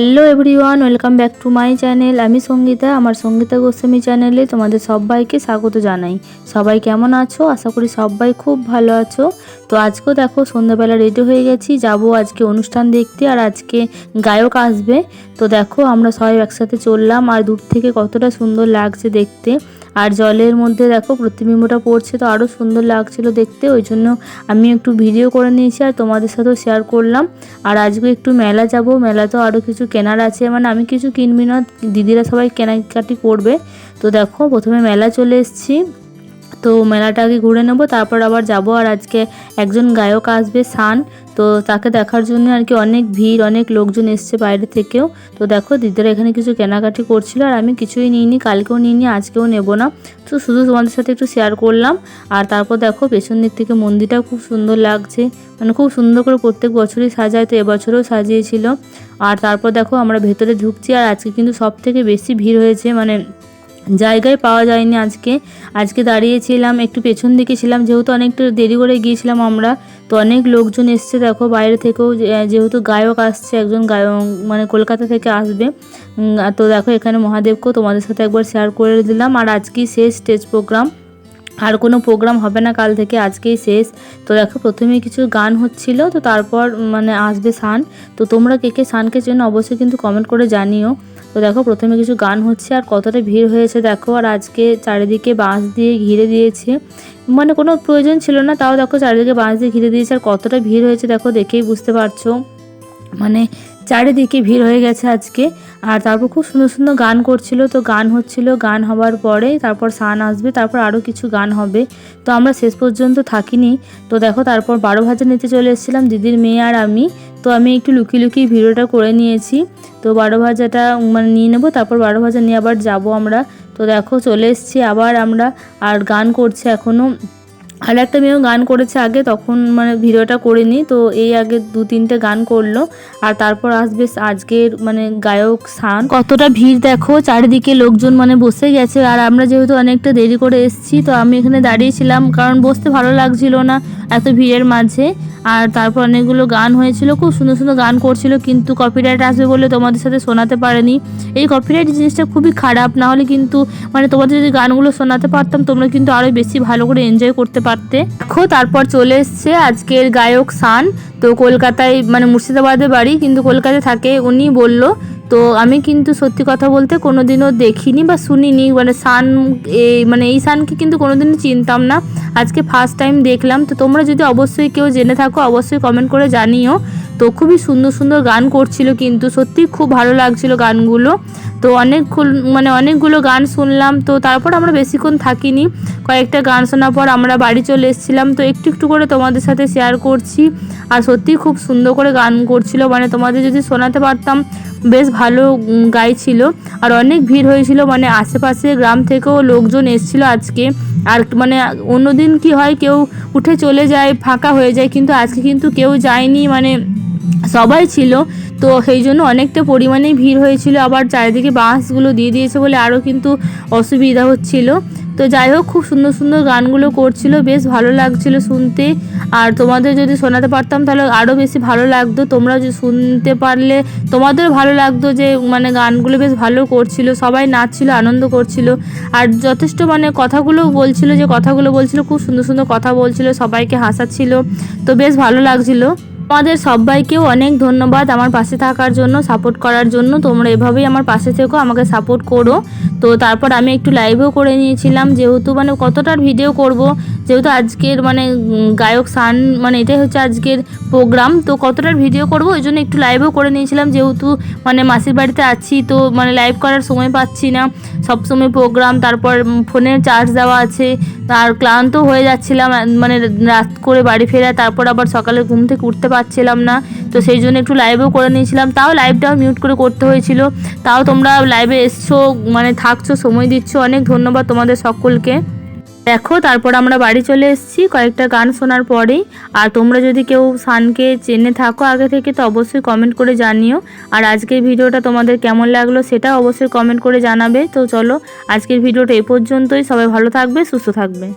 Hello everyone welcome back to my channel আমি সঙ্গীতা, আমার সঙ্গীতা গোস্বামী চ্যানেলে তোমাদের সবাইকে স্বাগত জানাই। সবাই কেমন আছো? আশা করি সবাই খুব ভালো আছো। তো আজকেও দেখো, সন্ধ্যাবেলা রেডি হয়ে গেছি। যাব আজকে অনুষ্ঠান দেখতে আর আজকে গায়ক আসবে। তো দেখো, আমরা সবাই একসাথে চললাম। আর দূর থেকে কতটা সুন্দর লাগছে দেখতে। আর জলের মধ্যে দেখো প্রতিবিম্বটা পড়ছে, তো আরও সুন্দর লাগছিল দেখতে, ওই জন্য আমি একটু ভিডিও করে নিয়েছি আর তোমাদের সাথেও শেয়ার করলাম। আর আজকে একটু মেলা যাব মেলাতেও আরও কিছু কেনার আছে মানে আমি কিছু কিনবি না, দিদিরা সবাই কেনাকাটি করবে। তো দেখো, প্রথমে মেলা চলে এসেছি। তো মেলাটা আগে ঘুরে নেব, তারপর আবার যাব। আর আজকে একজন গায়ক আসবে সান তো তাকে দেখার জন্য আর কি অনেক ভিড়, অনেক লোকজন এসছে বাইরে থেকেও। তো দেখো, দিদিরা এখানে কিছু কেনাকাটি করছিল আর আমি কিছুই নিইনি, কালকেও নিইনি, আজকেও নেব না। তো শুধু তোমাদের সাথে একটু শেয়ার করলাম। আর তারপর দেখো পেছন দিক থেকে মন্দিরটাও খুব সুন্দর লাগছে। মানে খুব সুন্দর করে প্রত্যেক বছরই সাজায় তো, এবছরেও সাজিয়েছিল। আর তারপর দেখো, আমরা ভেতরে ঢুকছি আর আজকে কিন্তু সব থেকে বেশি ভিড় হয়েছে মানে জায়গায় পাওয়া যায়নি আজকে। আজকে দাঁড়িয়েছিলাম, একটু পেছন দিকে ছিলাম, যেহেতু অনেকটা দেরি করে গিয়েছিলাম আমরা, তো অনেক লোকজন এসছে, দেখো বাইরে থেকেও যেহেতু গায়ক আসছে, একজন গায়ক মানে কলকাতা থেকে আসবে। তো দেখো এখানে মহাদেবকেও তোমাদের সাথে একবার শেয়ার করে দিলাম। আর আজকেই শেষ স্টেজ প্রোগ্রাম আর কোনো প্রোগ্রাম হবে না কাল থেকে, আজকেই শেষ। তো দেখো, প্রথমে কিছু গান হচ্ছিল, তো তারপর মানে আসবে সান তো তোমরা কে কে সানকে চেনো অবশ্যই কিন্তু কমেন্ট করে জানিও। তো দেখো, প্রথমে কিছু গান হচ্ছে আর কতটা ভিড় হয়েছে, দেখো। আর আজকে চারিদিকে বাঁশ দিয়ে ঘিরে দিয়েছে। মানে কোনো প্রয়োজন ছিল না, তাও দেখো চারিদিকে বাঁশ দিয়ে ঘিরে দিয়েছে। আর কতটা ভিড় হয়েছে, দেখো, দেখেই বুঝতে পারছ। মানে চারিদিকে ভিড় হয়ে গেছে আজকে। আর তারপর খুব সুন্দর সুন্দর গান করছিল। তো গান হচ্ছিল, গান হওয়ার পরে তারপর সান আসবে, তারপর আরও কিছু গান হবে। তো আমরা শেষ পর্যন্ত থাকিনি। তো দেখো তারপর বারো ভাজা নিতে চলে এসেছিলাম, দিদির মেয়ে আর আমি। তো আমি একটু লুকিয়ে লুকিয়ে ভিডিওটা করে নিয়েছি। তো বারো ভাজাটা মানে নিয়ে নেব, তারপর বারো ভাজা নিয়ে আবার যাব আমরা। তো দেখো চলে এসেছি আবার আমরা। আর গান করছে এখনও আর একটা মেয়েও গান করেছে আগে, তখন মানে ভিডিওটা করিনি, তো এই আগে দু তিনটে গান করল, আর তারপর আসবে আজকের মানে গায়ক সান কতটা ভিড় দেখো, চারিদিকে লোকজন মানে বসে গেছে, আর আমরা যেহেতু অনেকটা দেরি করে এসেছি, তো আমি এখানে দাঁড়িয়েছিলাম কারণ বসতে ভালো লাগছিল না এত ভিড়ের মাঝে। আর তারপর অনেকগুলো গান হয়েছিল, খুব সুন্দর সুন্দর গান করছিল, কিন্তু কপিরাইট আসবে বলে তোমাদের সাথে শোনাতে পারেনি। এই কপিরাইট জিনিসটা খুবই খারাপ, না হলে কিন্তু মানে তোমাদের যদি গানগুলো শোনাতে পারতাম, তোমরা কিন্তু আরও বেশি ভালো করে এনজয় করতে পারতে। দেখো, তারপর চলে এসছে আজকের গায়ক সান। তো কলকাতায় মানে মুর্শিদাবাদে বাড়ি, কিন্তু কলকাতায় থাকে, উনি বলল, তো আমি কিন্তু সত্যি কথা বলতে কোনোদিনও দেখিনি বা শুনিনি। মানে সান, এই মানে এই সানকে কিন্তু কোনোদিনও চিনতাম না। আজকে ফার্স্ট টাইম দেখলাম, তো তোমরা যদি অবশ্যই কেউ জেনে থাকো, অবশ্যই কমেন্ট করে জানিও। তো খুবই সুন্দর সুন্দর গান করছিল কিন্তু, সত্যি খুব ভালো লাগছিল গানগুলো। তো অনেক মানে অনেকগুলো গান শুনলাম, তো তারপর আমরা বেশিক্ষণ থাকিনি। কয়েকটা গান শোনার পর আমরা বাড়ি চলে এসেছিলাম, তো একটু একটু করে তোমাদের সাথে শেয়ার করছি। আর সত্যি খুব সুন্দর করে গান করছিল মানে তোমাদের যদি শোনাতে পারতাম বেশ ভালো গাইছিল আর অনেক ভিড় হয়েছিল মানে আশেপাশে গ্রাম থেকেও লোকজন এসেছিল আজকে। আর মানে অন্যদিন কি হয়, কেউ উঠে চলে যায়, ফাঁকা হয়ে যায়, কিন্তু আজকে কিন্তু কেউ যায়নি মানে সবাই ছিল। তো সেই জন্য অনেকটা পরিমাণেই ভিড় হয়েছিল। আবার চারিদিকে বাঁশগুলো দিয়ে দিয়েছে বলে আরও কিন্তু অসুবিধা হচ্ছিল। তো যাই হোক খুব সুন্দর সুন্দর গানগুলো করছিল বেশ ভালো লাগছিল শুনতে। আর তোমাদের যদি শোনাতে পারতাম তাহলে আরও বেশি ভালো লাগতো। তোমরা যদি শুনতে পারলে তোমাদেরও ভালো লাগতো যে মানে গানগুলো বেশ ভালো করছিল সবাই নাচছিল আনন্দ করছিল। আর যথেষ্ট মানে কথাগুলো বলছিল যে কথাগুলো বলছিল খুব সুন্দর সুন্দর কথা বলছিল সবাইকে হাসাচ্ছিল। তো বেশ ভালো লাগছিল। তোমাদের সবাইকেও অনেক ধন্যবাদ আমার পাশে থাকার জন্য সাপোর্ট করার জন্য। তোমরা এভাবেই আমার পাশে থেকো, আমাকে সাপোর্ট করো। তো তারপর আমি একটু লাইভও করে নিয়েছিলাম, যেহেতু মানে কতটার ভিডিও করব, যেহেতু আজকের মানে গায়ক সান মানে এটাই হচ্ছে আজকের প্রোগ্রাম তো কতটার ভিডিও করব, ওই জন্য একটু লাইভও করে নিয়েছিলাম, যেহেতু মানে মাসির বাড়িতে আছি, তো মানে লাইভ করার সময় পাচ্ছি না। সব সময় প্রোগ্রাম তারপর ফোনে চার্জ দেওয়া আছে, আর ক্লান্ত হয়ে যাচ্ছিলাম মানে রাত করে বাড়ি ফেরা, তারপর আবার সকালে ঘুম থেকে উঠতে পারছিলাম না, তো সেই জন্য একটু লাইভও করে নিয়েছিলাম। তাও লাইভটাও মিউট করে করতে হয়েছিল, তাও তোমরা লাইভে এসছো মানে থাকছো, সময় দিচ্ছ, অনেক ধন্যবাদ তোমাদের সকলকে। দেখো, তারপর আমরা বাড়ি চলে এসেছি। কয়েকটা গান শোনার পরেই আর তোমরা যদি কেউ সানকে চেনে থাকো আগে থেকে, তো অবশ্যই কমেন্ট করে জানিও। আর আজকের ভিডিওটা তোমাদের কেমন লাগল সেটা অবশ্যই কমেন্ট করে জানাবে। তো চলো, আজকের ভিডিওটা এ পর্যন্তই। সবাই ভালো থাকবে, সুস্থ থাকবে।